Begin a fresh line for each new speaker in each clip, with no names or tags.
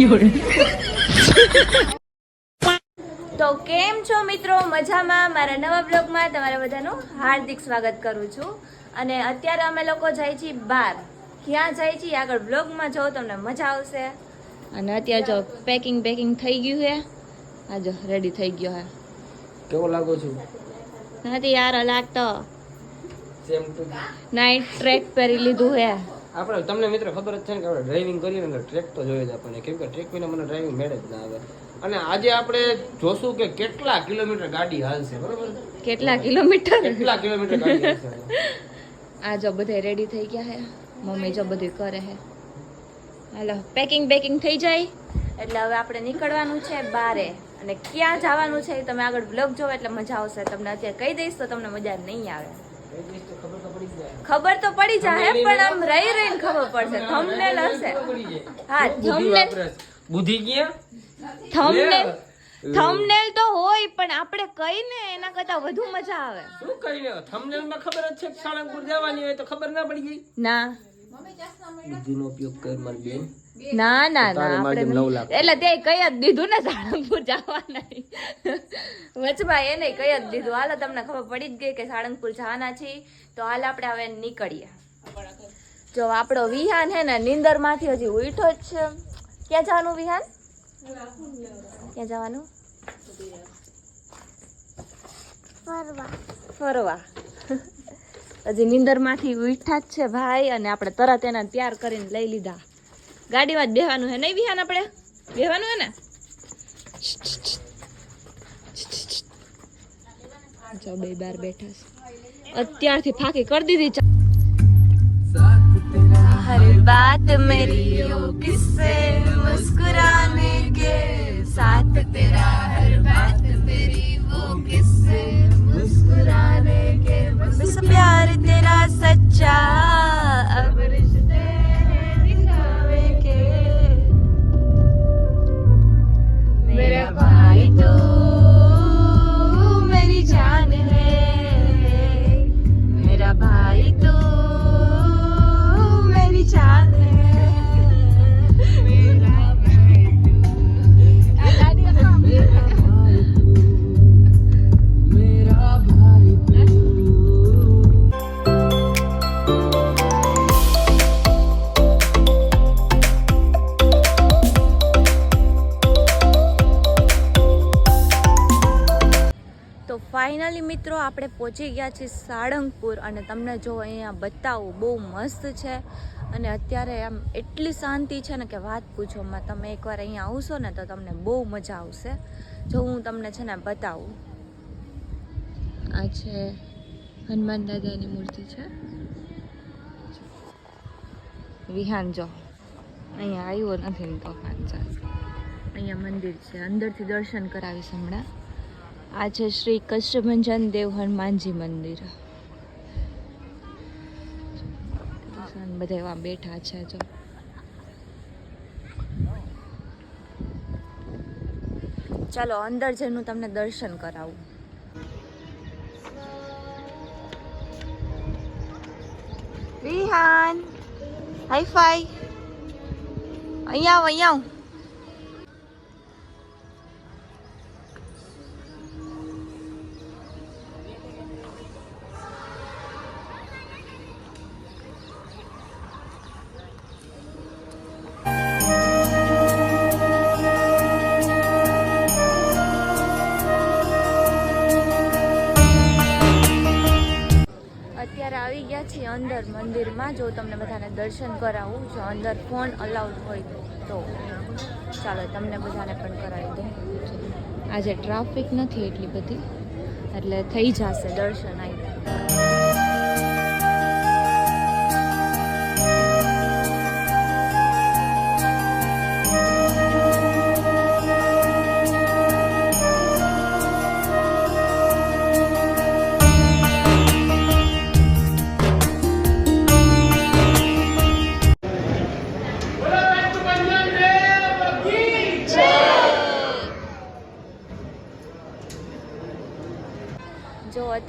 有人。કેમ છો મિત્રો? મજામાં? મારા નવા બ્લોગમાં તમારા બધાનું હાર્દિક સ્વાગત કરું છું. અને અત્યારે અમે લોકો જાય છીએ બહાર ક્યાં જાય છીએ? આગળ બ્લોગમાં જો તમને મજા આવશે. અને અત્યારે જો પેકિંગ પેકિંગ થઈ ગયું છે. આ જો રેડી થઈ ગયો હે
કેવો લાગો છું?
નથી યાર લાગતો.
સેમ ટુ
નાઇટ ટ્રેક પહેરી લીધું હે
આપણે તમને મિત્રો ખબર જ છે ને કે આપણે ડ્રાઇવિંગ કરીએ ને ટ્રેક તો જોઈએ જ આપણને. કેમ કે ટ્રેક વિના મને ડ્રાઇવિંગ મેળે જ ના આવે. અને આજે આપણે જોશું કે કેટલા કિલોમીટર ગાડી હાલશે બરોબર
કેટલા કિલોમીટર?
કેટલા કિલોમીટર ગાડી હાલશે?
આ જો બધે રેડી થઈ ગયા હે. મમ્મી જો બધું કરે હે. હાલો પેકિંગ બેકિંગ થઈ જાય? એટલે હવે આપણે નીકળવાનું છે બારે. અને ક્યાં જવાનું છે તમે આગળ બ્લોગ જોવો એટલે મજા આવશે. તમને અત્યારે કહી દઈશ તો તમને મજા નહીં આવે.
ખબર તો પડી જાય.
ખબર તો પડી જાય પણ આમ રહી રહીને ખબર પડશે. થંબનેલ હશે. હા
બુદ્ધિ
થંબનેલ
બુદ્ધિ ક્યાં?
થંબનેલ થંબનેલ તો હોય પણ આપણે કહીને એના કરતા વધુ મજા આવે.
શું કરીને થંબનેલમાં ખબર જ છે કે સાળંગપુર જવાની હોય તો ખબર ના પડી ગઈ.
ના.
બુદ્ધિનો ઉપયોગ કર મારી બેન.
ના ના ના આપણે. એટલે તે કઈ જ દીધું ને સાળંગપુર જવાના વચમાં એને કઈ જ દીધું. હાલો તમને ખબર પડી જ ગઈ કે સાળંગપુર જવાના છીએ. તો હાલ આપણે હવે નીકળીએ. જો આપણો વિહાન હે ને નીંદરમાંથી હજી ઉઠો જ છે. ક્યાં જવાનું વિહાન? ક્યાં જવાનું? ફરવા. ફરવા. હજી નીંદરમાંથી ઉઠા જ છે ભાઈ અને આપણે તરત એના તૈયાર કરીને લઈ લીધા. ગાડીમાં જ બેહવાનું હે નહીં બિહાન આપણે? બેહવાનું હે ને? જો બે બાર બેઠા છે. અત્યારથી ફાકી કરી દીધી હર બાત મેરી કિસ્સે મુસ્કુરાન. साथ तेरा हर बात मेरी वो किससे मुस्कुराने के बस प्यार तेरा सच्चा ફાઇનલી મિત્રો આપણે પહોંચી ગયા છીએ સાળંગપુર અને તમને જો અહીંયા બતાવું, બહુ મસ્ત છે અને અત્યારે આમ એટલી શાંતિ છે ને કે વાત પૂછોમાં તમે એકવાર અહીંયા આવશો ને તો તમને બહુ મજા આવશે. જો હું તમને છે ને બતાવું. આ છે હનુમાન દાદાની મૂર્તિ છે. વિહાન જો, અહીંયા આવ્યો નથી તો અહીંયા મંદિર છે, અંદરથી દર્શન કરાવીશ હમણાં. આ છે શ્રી કષ્ટભંજન દેવ હનુમાનજી મંદિર. બધા એવા બેઠા છે જો. ચાલો, અંદર જઈને તમને દર્શન કરાવું. Vihaan, high five. અહીંયા આવ અહીંયા આવ. દર્શન કરાવું જો અંદર ફોન અલાઉડ હોય તો. ચાલો તમને બધાને પણ કરાવી દઉં. આજે ટ્રાફિક નથી એટલી બધી. એટલે થઈ જશે દર્શન અહીં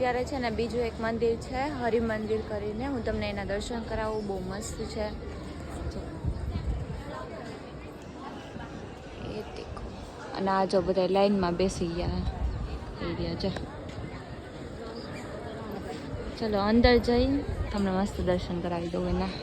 અત્યારે છે ને બીજું એક મંદિર છે, હરિ મંદિર કરીને. હું તમને એના દર્શન કરાવું, બહુ મસ્ત છે. અને આ જો બધા લાઈનમાં બેસી ગયા એરિયા છે ચલો, અંદર જઈ તમને મસ્ત દર્શન કરાવી દઉં એના.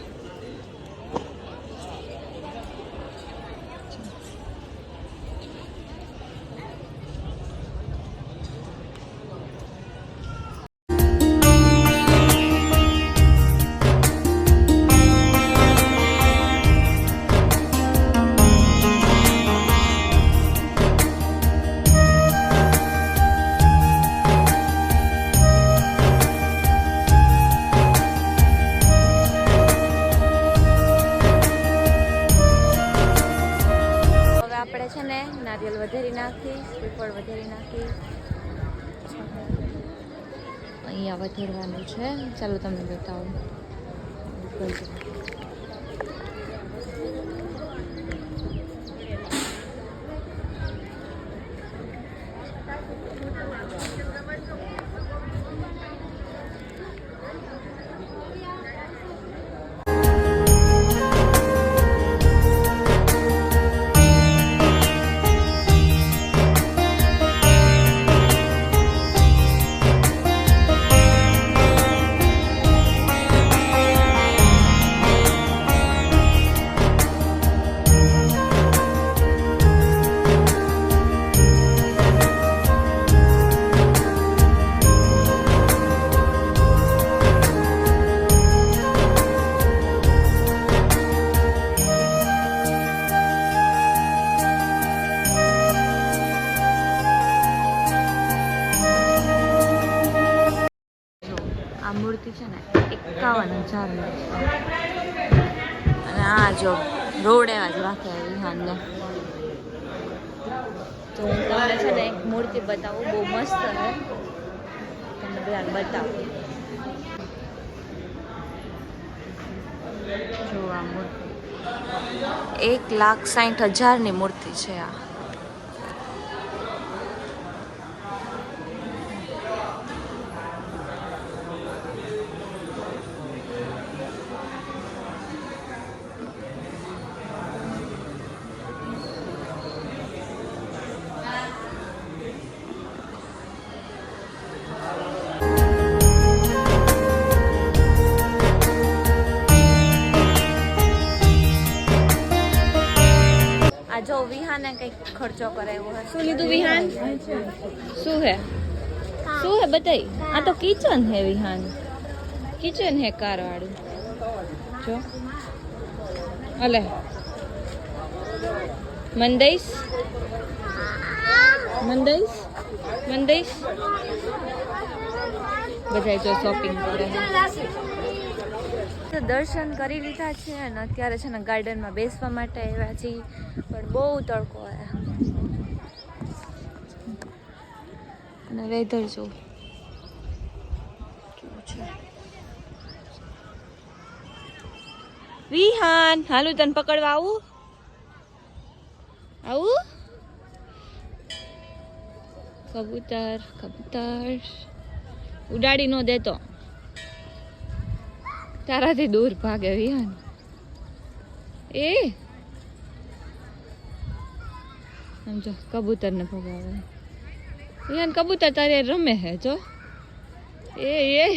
વધેરી નાખી. અહીંયા વધેરવાનું છે. ચાલો તમને બતાવું. છે અને આ જો રોડ એવા જ રાખે વિહાનને. તો હું તમને છે ને એક મૂર્તિ બતાવું, બહુ મસ્ત છે. તમને બધાને બતાવું. જો આ મૂર્તિ. એક લાખ સાઠ હજારની મૂર્તિ છે આ. આ જો વિહાને કંઈક ખર્ચો કરાવ્યો હે શું લીધું વિહાન? શું હે? શું હે? બતાઈ આ તો કિચન હે વિહાન. કિચન હે કાર વાળું જો. અલે. મંદઈશ મંદઈશ મંદઈશ બધા જો શોપિંગ કરે. તો દર્શન કરી લીધા છે અને અત્યારે છે ને ગાર્ડનમાં બેસવા માટે આવ્યા છીએ. પણ બહુ તડકો આવે અને વેધર જો વિહાન, હાલું તને પકડવા આવું. આવું? કબૂતર કબૂતર. ઉડાડી નો દેતો. તારાથી દૂર ભાગે વિહાન એ સમજો કબૂતર ને ભગાવે વિહાન કબૂતર તારે રમે હે જો એ એ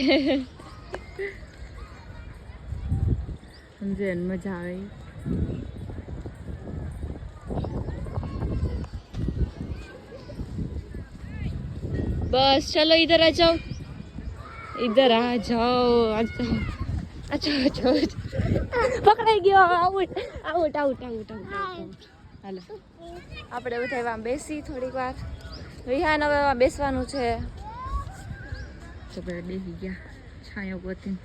સમજે એને મજા આવે ઈ. बस चलो इधर आ जाओ इधर आ जाओ आ जाओ અચ્છા અચ્છા પકડાઈ ગયો. Out out out out out હાલો. આપણે બધા એવા બેસી થોડીક વાર. વિહાન હવે એવા બેસવાનું છે. બધા બેસી ગયા. છાંયો ગોતી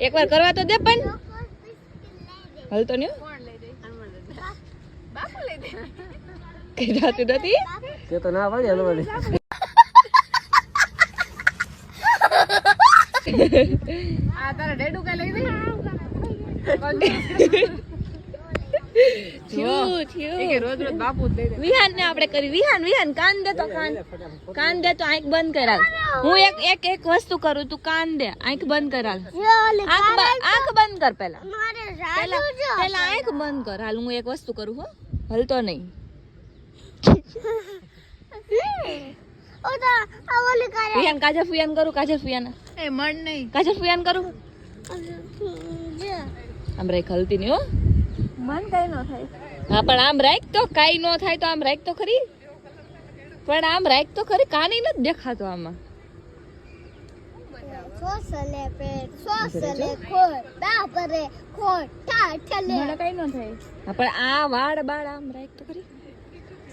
એકવાર કરવા તો દે પણ. હાલ તો નહીં કઈ જાતું નથી?
તે તો ના પાડી હલવાની
આ તારા ડેડુ કઈ લઈ દે?
વિહાન ને આપણે કરી. વિહાન વિહાન કાન દે તો કાન કાન દે તો આંખ બંધ કરાલ હું એક એક એક વસ્તુ કરું તું કાન દે આંખ બંધ કરાલ આંખ બંધ કર પેલા. પેલા પેલા આંખ બંધ કર. હાલ હું એક વસ્તુ કરું હો. હલતો નહીં. વિહાન કાજલ ફુયાન કરું કાજલ ફુયાન.
એ મન નહીં.
કાજલ ફુયાન કરું. આમ હલતી નહીં હો.
મન કઈ ન થાય.
હા પણ આમ રાખ તો કઈ ન થાય તો આમ રાખ તો ખરી. પણ આમ રાખ તો ખરી કાની નથી દેખાતો આમાં.
સોસલે પેટ સોસલે ખોટ તાપરે ખોટ ઠાઠલે
મને કઈ ન થાય.
હા પણ આ વાળ બાળ આમ રાખ તો ખરી.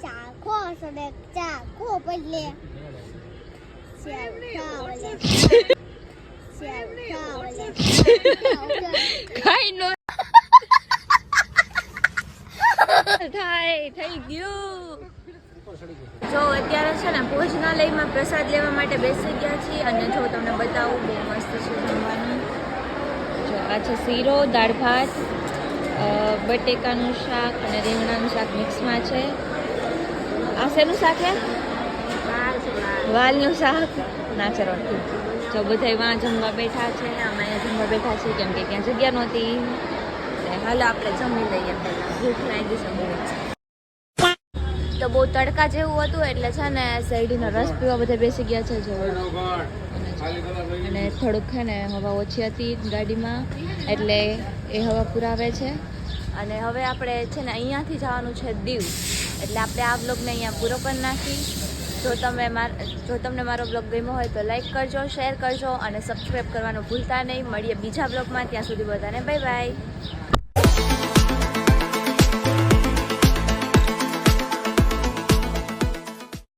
ચા ખોસલે ચા ખો પડલે
કાઈ નો થાય થઈ ગયું જો અત્યારે છે ને ભોજનાલયમાં પ્રસાદ લેવા માટે બેસી ગયા છીએ અને જો તમને બતાવું, બહુ મસ્ત છે જમવાનું. જો આ છે શીરો, દાળ ભાત બટેકાનું શાક અને રીંગણાનું શાક મિક્સમાં છે. આ શેનું શાક છે વાલનું શાક. નાચર રોટલી જો બધા વાં જમવા બેઠા છે અમે જમવા બેઠા છીએ કેમ કે ક્યાં જગ્યા નહોતી. એટલે હાલો આપણે જમી લઈએ પહેલાં. ભૂખ લાગી છે તો બહુ તડકા જેવું હતું એટલે છે ને શેરડીનો રસ પીવા બધા બેસી ગયા છે જો અને થોડુંક છે ને હવા ઓછી હતી ગાડીમાં, એટલે એ હવા પુરાવે છે. અને હવે આપણે છે ને અહીંયાથી જવાનું છે દીવ. એટલે આપણે આ બ્લોગને અહીંયા પૂરો કરી નાખી. જો તમે જો તમને મારો બ્લોગ ગમ્યો હોય તો લાઈક કરજો, શેર કરજો અને સબસ્ક્રાઈબ કરવાનું ભૂલતા નહીં. મળીએ બીજા બ્લોગમાં ત્યાં સુધી બધાને બાય બાય.